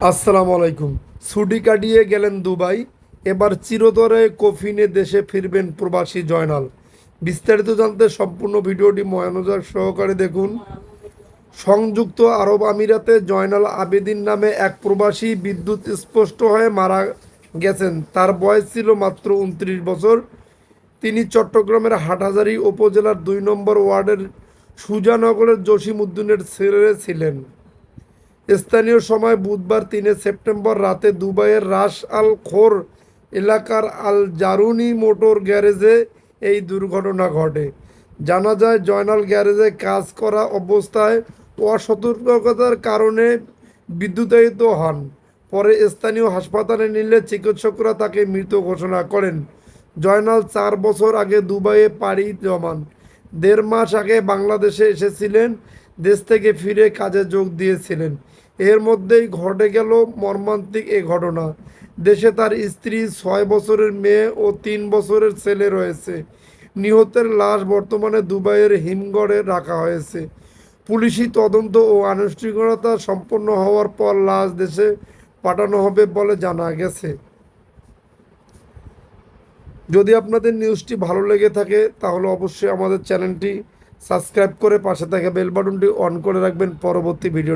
আসসালামু আলাইকুম। ছুটি কাটিয়ে গেলেন দুবাই, এবার চিরতরে কফিনে দেশে ফিরবেন প্রবাসী জয়নাল। বিস্তারিত জানতে সম্পূর্ণ ভিডিওটি মনোযোগ সহকারে দেখুন। সংযুক্ত আরব আমিরাতে জয়নাল আবেদিন নামে এক প্রবাসী বিদ্যুৎ স্পষ্ট হয়ে মারা গেছেন। তার বয়স ছিল মাত্র উনত্রিশ বছর। তিনি চট্টগ্রামের হাটহাজারী উপজেলার দুই নম্বর ওয়ার্ডের সুজানগরের জসিম উদ্দিনের ছেলে ছিলেন। স্থানীয় সময় বুধবার তিনে সেপ্টেম্বর রাতে দুবাইয়ের রাস আল খোর এলাকার আল জারুনি মোটর গ্যারেজে এই দুর্ঘটনা ঘটে। জানা যায়, জয়নাল গ্যারেজে কাজ করা অবস্থায় অসতর্কতার কারণে বিদ্যুতায়িত হন। পরে স্থানীয় হাসপাতালে নিলে চিকিৎসকরা তাকে মৃত ঘোষণা করেন। জয়নাল চার বছর আগে দুবাইয়ে পাড়ি জমান। দেড় মাস আগে বাংলাদেশে এসেছিলেন দেশ থেকে ফিরে কাজে যোগ দিয়েছিলেন। এর মধ্যেই ঘটে গেল মর্মান্তিক এ ঘটনা। দেশে তার স্ত্রী ছয় বছরের মেয়ে ও তিন বছরের ছেলে রয়েছে। নিহতের লাশ বর্তমানে দুবাইয়ের হিমগড়ে রাখা হয়েছে। পুলিশি তদন্ত ও আনুষ্ঠানিকতা সম্পন্ন হওয়ার পর লাশ দেশে পাঠানো হবে বলে জানা গেছে। যদি আপনাদের নিউজটি ভালো লেগে থাকে, তাহলে অবশ্যই আমাদের চ্যানেলটি সাবস্ক্রাইব করে পাশে থাকা বেল বাটনটি অন করে রাখবেন। পরবর্তী ভিডিও